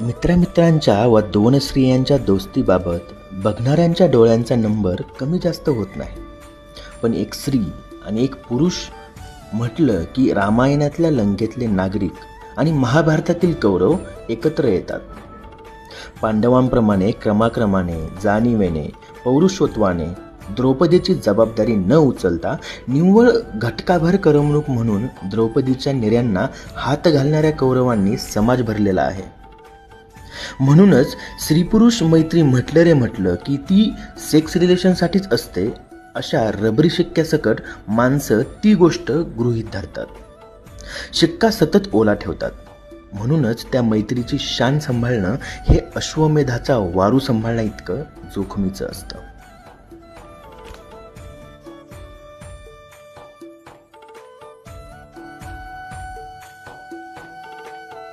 मित्रामित्रांच्या व दोन स्त्रियांच्या दोस्तीबाबत बघणाऱ्यांच्या डोळ्यांचा नंबर कमी जास्त होत नाही. पण एक स्त्री आणि एक पुरुष म्हटलं की रामायणातल्या लंकेतले नागरिक आणि महाभारतातील कौरव एकत्र येतात. पांडवांप्रमाणे क्रमाक्रमाने जाणीवेने पौरुषत्वाने द्रौपदीची जबाबदारी न उचलता निव्वळ घटकाभर करमणूक म्हणून द्रौपदीच्या निर्यांना हात घालणाऱ्या कौरवांनी समाज भरलेला आहे. म्हणूनच स्त्री पुरुष मैत्री म्हटलं रे म्हटलं की ती सेक्स रिलेशनसाठीच असते अशा रबरी शिक्क्यासकट माणसं ती गोष्ट गृहीत धरतात. शिक्का सतत ओला ठेवतात. म्हणूनच त्या मैत्रीची शान सांभाळणं हे अश्वमेधाचा वारू सांभाळण्या इतकं जोखमीचं असतं.